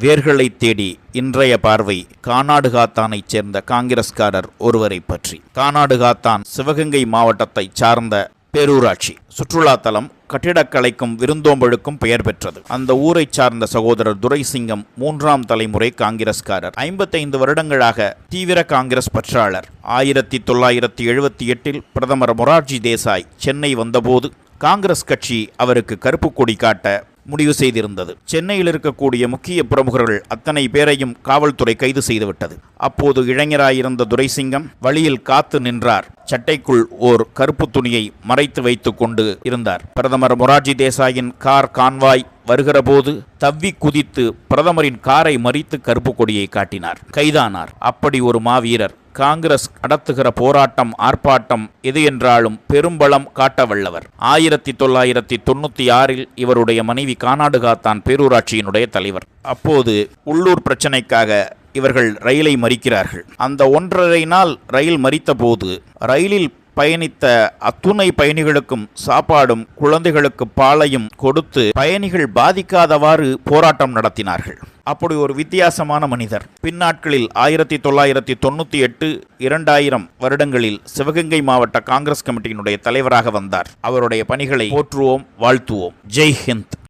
வேர்களை தேடி இன்றைய பார்வை கானாடுகாத்தானைச் சேர்ந்த காங்கிரஸ்காரர் ஒருவரை பற்றி. கானாடுகாத்தான் சிவகங்கை மாவட்டத்தை சார்ந்த பேரூராட்சி. சுற்றுலாத்தலம் கட்டிடக்கலைக்கும் விருந்தோம்பலுக்கும் பெயர் பெற்றது. அந்த ஊரைச் சார்ந்த சகோதரர் துரைசிங்கம் மூன்றாம் தலைமுறை காங்கிரஸ்காரர். ஐம்பத்தைந்து வருடங்களாக தீவிர காங்கிரஸ் பற்றாளர். ஆயிரத்தி தொள்ளாயிரத்தி எழுபத்தி எட்டில் பிரதமர் மொரார்ஜி தேசாய் சென்னை வந்தபோது காங்கிரஸ் கட்சி அவருக்கு கருப்பு கொடி காட்ட முடிவு செய்திருந்தது. சென்னையில் இருக்கக்கூடிய முக்கிய பிரமுகர்கள் அத்தனை பேரையும் காவல்துறை கைது செய்துவிட்டது. அப்போது இளைஞராயிருந்த துரைசிங்கம் வழியில் காத்து நின்றார். சட்டைக்குள் ஓர் கருப்பு துணியை மறைத்து வைத்துக் கொண்டு இருந்தார். பிரதமர் மொரார்ஜி தேசாயின் கார் கான்வாய் வருகிறபோது தவ்வி குதித்து பிரதமரின் காரை மறித்து கருப்பு கொடியை காட்டினார். கைதானார். அப்படி ஒரு மாவீரர் காங்கிரஸ் நடத்துகிற போராட்டம் ஆர்ப்பாட்டம் எது என்றாலும் பெரும்பலம் காட்டவல்லவர் ஆயிரத்தி தொள்ளாயிரத்தி தொண்ணூத்தி ஆறில் இவருடைய மனைவி கானாடுகாத்தான் பேரூராட்சியினுடைய தலைவர். அப்போது உள்ளூர் பிரச்சனைக்காக இவர்கள் ரயிலை மறிக்கிறார்கள். அந்த ஒன்றரை நாள் ரயில் மறித்தபோது ரயிலில் பயணித்த அத்துணை பயணிகளுக்கும் சாப்பாடும் குழந்தைகளுக்கு பாலையும் கொடுத்து பயணிகள் பாதிக்காதவாறு போராட்டம் நடத்தினார்கள். அப்படி ஒரு வித்தியாசமான மனிதர். பின்னாட்களில் ஆயிரத்தி தொள்ளாயிரத்தி தொண்ணூற்றி எட்டு இரண்டாயிரம் வருடங்களில் சிவகங்கை மாவட்ட காங்கிரஸ் கமிட்டியினுடைய தலைவராக வந்தார். அவருடைய பணிகளை போற்றுவோம் வாழ்த்துவோம். ஜெய் ஹிந்த்.